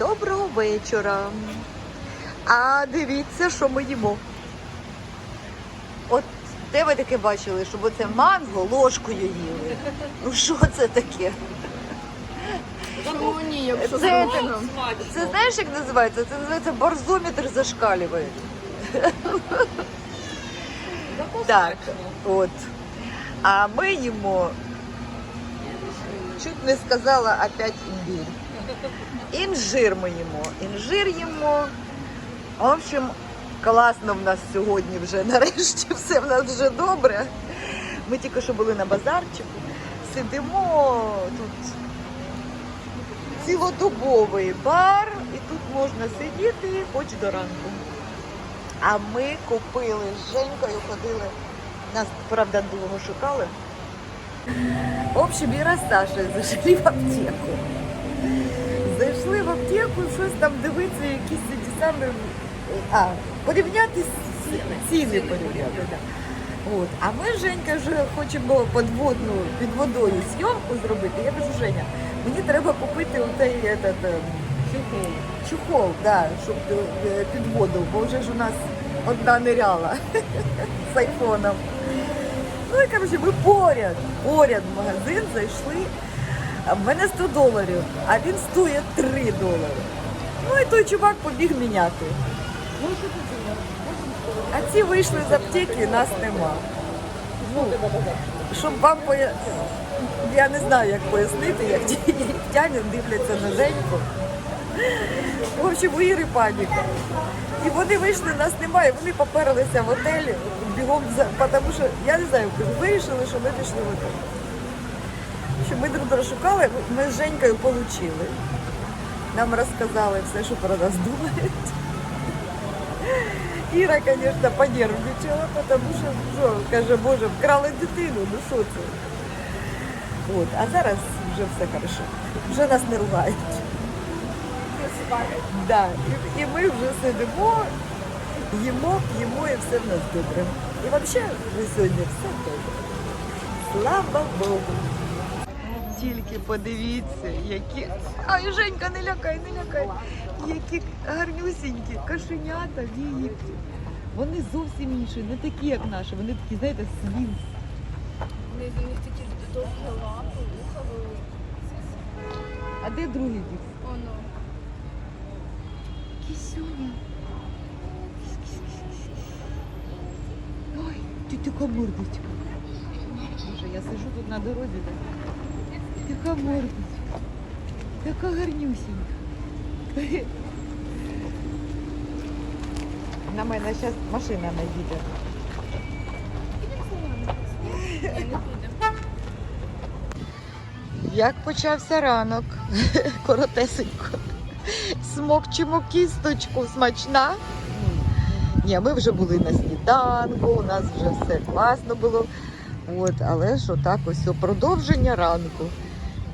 Доброго вечора. А дивіться, що ми їмо. От де ви таке бачили, щоб оце манго ложкою їли? Ну що це таке? Це, це, це знаєш, як називається? Це називається барзометр зашкалює. Так, от. А ми їмо, чуть не сказала опять імбір. Інжир ми їмо. Інжир їмо. В общем, класно в нас сьогодні вже нарешті все в нас вже добре. Ми тільки що були на базарчику, сидимо тут цілодобовий бар, і тут можна сидіти хоч до ранку. А ми купили з Женькою, ходили, нас, правда, довго шукали. В общем, Іра з Сашею зайшли в аптеку. Щось там дивитися, якісь ті самі. А, порівняти з- ціни порівняти. Да. От. А ми Женька вже хочемо подводну, під водою зйомку зробити. Я кажу, Женя, мені треба купити отей этот, ем, чухол, да, щоб е, під воду, бо вже ж у нас одна ниряла з айфоном. Ну і коротше, ми поряд, поряд в магазин зайшли. В мене 100 доларів, а він стоїть 3 долари. Ну і той чувак побіг міняти. А ці вийшли з аптеки, нас нема. Ну, щоб вам поя... Я не знаю, як пояснити, як ті дивляться на Женьку. В общем, у Іри паніка. І вони вийшли, нас немає, вони поперлися в готелі бігом, тому що, я не знаю, вирішили, що ми пішли в готель. Що ми друг друга шукали, ми з Женькою отримали. Нам розказали все, що про нас думають. Іра, звісно, понервничала, тому що, що, каже, Боже, вкрали дитину, ну що це? От, а зараз вже все хорошо. Вже нас не ругають. Да. І, і ми вже сидимо, їмо, п'ємо і все в нас добре. І взагалі вже сьогодні все добре. Слава Богу. Тільки подивіться, які. Ай, Женька, не лякай, не лякай. Які гарнюсінькі кошенята в Єгипті. Вони зовсім інші, не такі, як наші. Вони такі, знаєте, свінс. У них такі довгі лапи, вуха великі. А де другий дід? Оно. Кисюня. Ой, мордочка. Боже, я сижу тут на дорозі, так? Така мордочка. Така гарнюсінька. На мене зараз машина наїде. Як почався ранок? Коротесенько. Смокчимо кісточку, смачна. Ні, ми вже були на сніданку, у нас вже все класно було. От, але ж отак ось продовження ранку.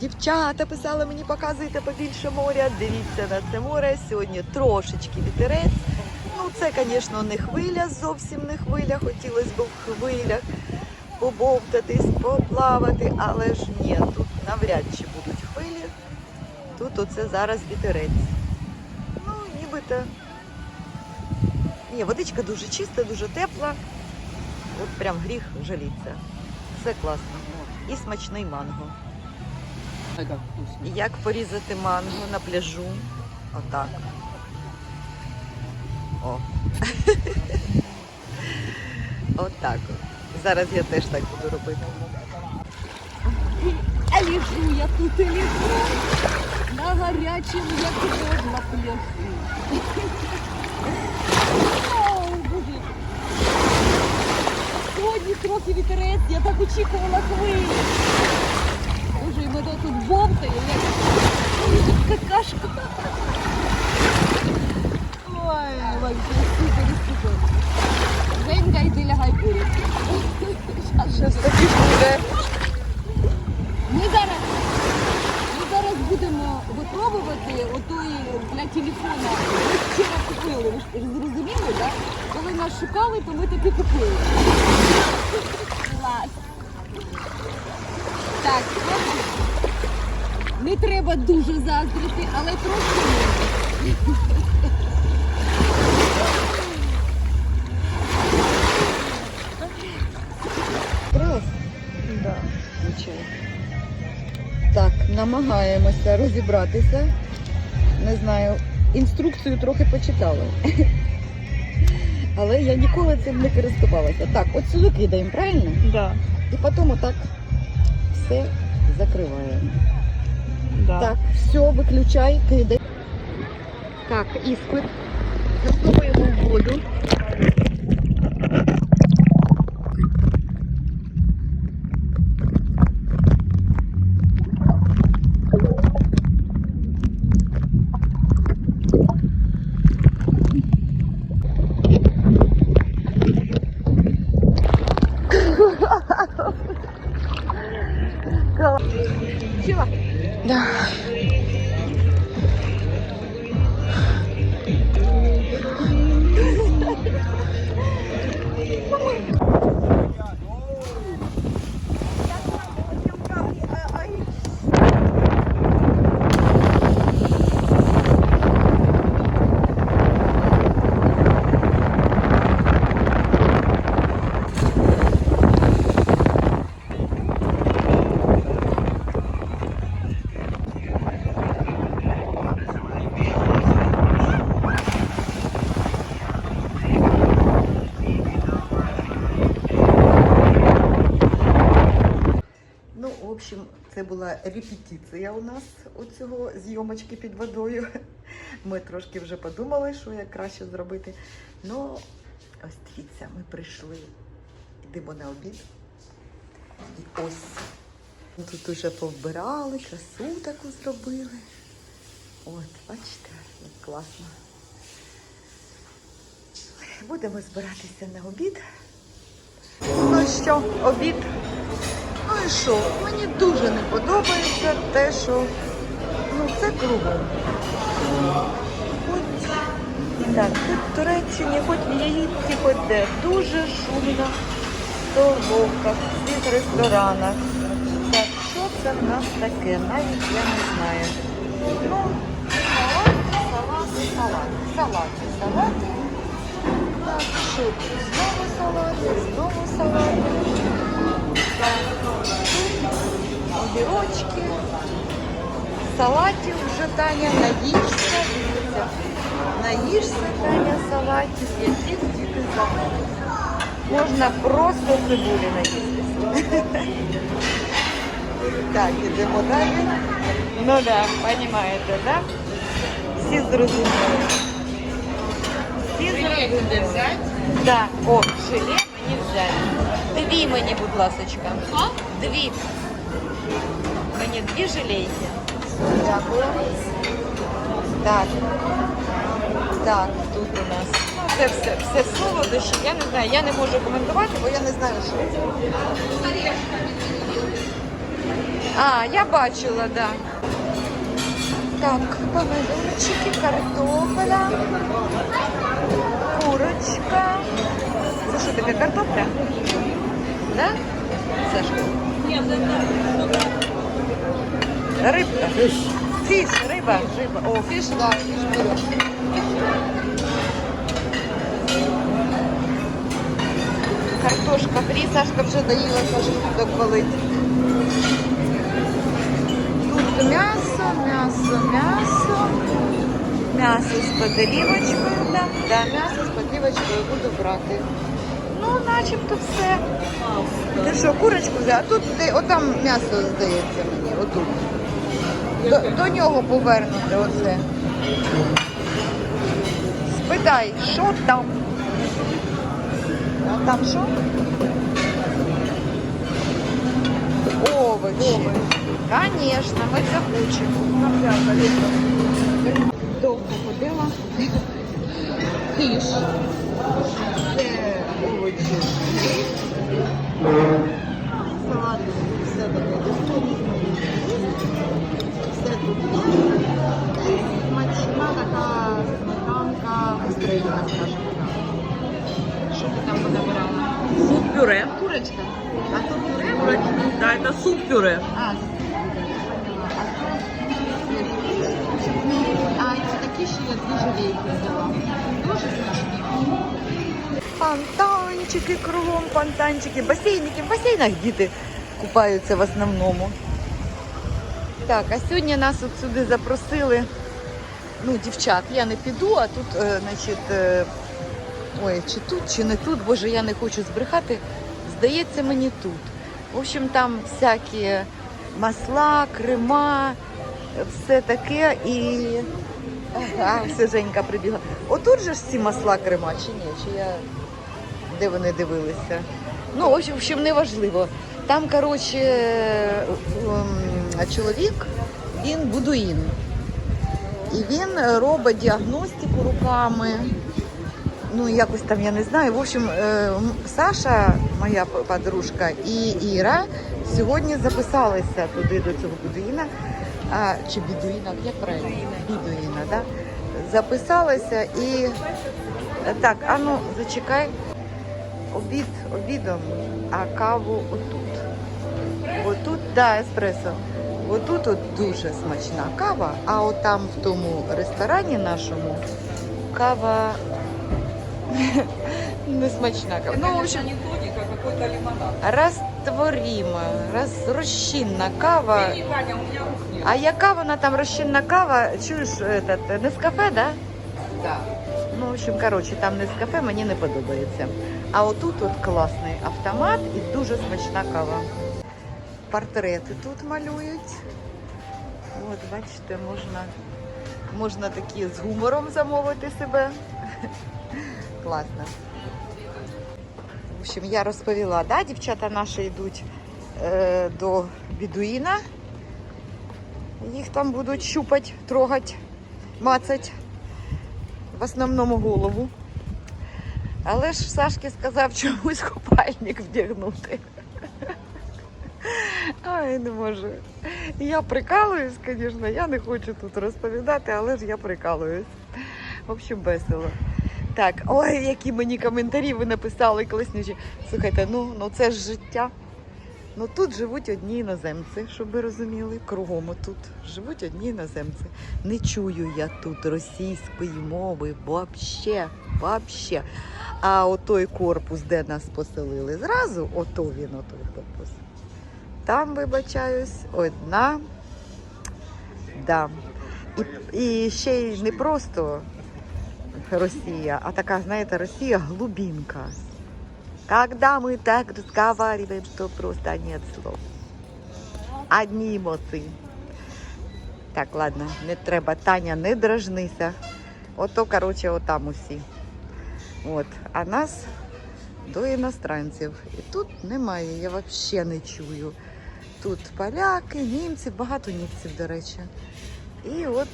Дівчата писали мені, показуйте побільше моря. Дивіться на це море. Сьогодні трошечки вітерець. Ну, це, звісно, не хвиля, зовсім не хвиля. Хотілося б в хвилях побовтатись, поплавати, але ж ні, тут навряд чи будуть хвилі. Тут оце зараз вітерець. Ну, нібито. Ні, водичка дуже чиста, дуже тепла. От прям гріх жаліться. Все класно. І смачний манго. Як порізати манго на пляжу? Отак. О. Отак. от. Зараз я теж так буду робити. А лежу я тут і лежу на гарячому, як лед на пляжі. Сьогодні трохи вітерець, я так очікувала хвилі. Боже, тут бовтає, як какашка. Ой, вообще супер, супер. Женька, йди лягай поряд. Щас таки буде. ми зараз, ми зараз будемо випробувати отой для телефона. Ми вчора купили, ви ж зрозуміли, так? Коли нас шукали, то ми таки купили. Клас. Так, не треба дуже заздрити, але трохи. можна. Раз. Так, намагаємося розібратися. Не знаю, інструкцію трохи почитали, Але я ніколи цим не користувалася. Так, от сюди кидаємо, правильно? Да. І потім отак все закриваємо. Да. Так, все, виключай, кидай. Так, іспит. Засовуємо воду. Це була репетиція у нас у цього зйомочки під водою. Ми трошки вже подумали, що як краще зробити. Ну, ось дивіться, ми прийшли, йдемо на обід. І ось тут уже повбирали, красу таку зробили. От, бачите, як класно. Будемо збиратися на обід. Ну що, обід і що? Мені дуже не подобається те, що ну це кругом. Хоч так, тут в Туреччині, хоч в Єгипті, хоч де, дуже шумно в торговках, в всіх ресторанах. Так, що це в нас таке? Навіть я не знаю. Ну, салати, салати, салати, салати. Так, що тут? Знову салати, знову салати. огірочки, салатів вже Таня, наїшся, дивіться. Наїшся Таня салатів, яких тільки замовити. Можна просто цибулі наїстися. Так, ідемо далі. Ну да, понимаете, да? Всі зрозуміли. Всі зрозуміли. взять? Да. О, желе мені взяти. Дві мені, будь ласочка. Дві. Мені дві желейки. Дякую. Так. Так, тут у нас. Це все, все солодощі. Я не знаю, я не можу коментувати, бо я не знаю, що це. А, я бачила, да. Так, помидорчики, картопля, курочка. Це що таке картопля? Да? Сашка? Рибка. Фіш. Риба. Риба. О, фіш, да, фіш береш. Картошка фрі, Сашка вже доїла, Сашка так болить. Тут м'ясо, м'ясо, м'ясо. М'ясо з подрівочкою, да. Да, м'ясо з подрівочкою буду брати. Ну, начебто все. Ти що, курочку взяв? А тут де, отам м'ясо здається мені, отут. До, до нього повернути оце. Спитай, що там? А там що? Овочі. Звісно, ми це хочемо. Довго ходила. Фіш. Це овочі. Салат. Все таке тут. Смачна така сметанка, гострина, скажімо там подобрала? Суп-пюре. Курочка. А то пюре вроде. Да, это суп-пюре. А, а ці такі ще. Фонтанчики кругом, фонтанчики, басейники. В басейнах діти купаються в основному. Так, а сьогодні нас от сюди запросили. Ну, дівчат, я не піду, а тут, е, значить, е, ой, чи тут, чи не тут, боже, я не хочу збрехати. Здається, мені тут. В общем, там всякі масла, крема, все таке і. Ага, все Женька прибігла. Отут же ж ці масла крема, чи ні? Чи я де вони дивилися? Ну, в общем, в общем, неважливо. Там, коротше, ем, чоловік, він будуїн. І він е, робить діагностику руками. Ну, якось там я не знаю. В общем, е, Саша, моя подружка, і Іра сьогодні записалися туди до цього будуїна. А, чи бідуїна, як правильно? Бідуїна, да? Записалися і е, так, а ну зачекай. Обід обідом, а каву отут. Отут, да, еспресо. Отут от дуже смачна кава, а от там в тому ресторані нашому кава не смачна кава. Ну, в общем, не тоника, а какой-то лимонад. растворима, роз, розчинна кава. Не, Ваня, у. А яка вона там розчинна кава? Чуєш, этот, Нескафе, да? Да. Ну, в общем, коротше, там Нескафе мені не подобається. А отут от класний автомат і дуже смачна кава. Портрети тут малюють. От, бачите, можна, можна такі з гумором замовити себе. Класно. В общем, я розповіла, да, дівчата наші йдуть е, до бідуїна. Їх там будуть щупати, трогати, мацать. В основному голову. Але ж Сашки сказав чомусь купальник вдягнути. Ай, не можу. Я прикалуюсь, звісно, я не хочу тут розповідати, але ж я прикалуюсь. В общем, весело. Так, ой, які мені коментарі ви написали класнючі. Слухайте, ну, ну це ж життя. Ну тут живуть одні іноземці, щоб ви розуміли. Кругом тут живуть одні іноземці. Не чую я тут російської мови вообще, вообще. А отой корпус, де нас поселили зразу, ото він, отой корпус. Там, вибачаюсь, одна. Да. І, і ще й не просто Росія, а така, знаєте, Росія глубинка. Когда мы так разговариваем, что просто нет слов. Одні емоції. Так, ладно, не треба. Таня, не дражнися. Ото, коротше, отам усі. От. А нас до іностранців. І тут немає, я взагалі не чую. Тут поляки, німці, багато німців, до речі. І от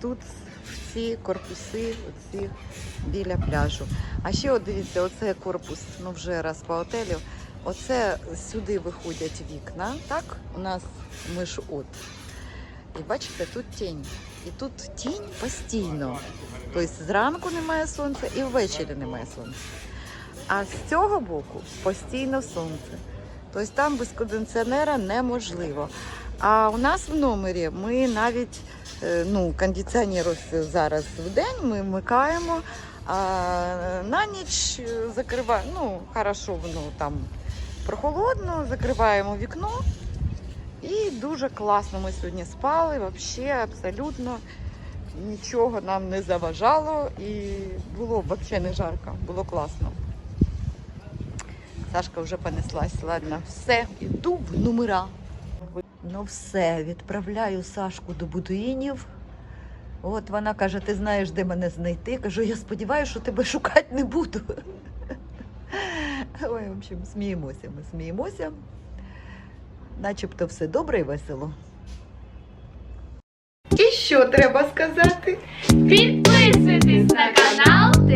тут всі корпуси, оці біля пляжу. А ще от дивіться, оце корпус, ну вже раз по готелю. Оце сюди виходять вікна. Так, у нас ми ж от. І бачите, тут тінь. І тут тінь постійно. Тобто зранку немає сонця і ввечері немає сонця. А з цього боку постійно сонце. Тобто там без кондиціонера неможливо. А у нас в номері ми навіть е, ну, кондиціонер зараз в день ми вмикаємо, а на ніч закриваємо. Ну, хорошо, воно там прохолодно, закриваємо вікно. І дуже класно ми сьогодні спали, взагалі абсолютно нічого нам не заважало і було взагалі не жарко, було класно. Сашка вже понеслась. Ладно, все, іду в номера. Ну все, відправляю Сашку до будуїнів. От вона каже: ти знаєш, де мене знайти. Кажу, я сподіваюся, що тебе шукати не буду. Ой, в общем, сміємося, ми сміємося. Начебто все добре і весело. І що треба сказати? Підписуйтесь на канал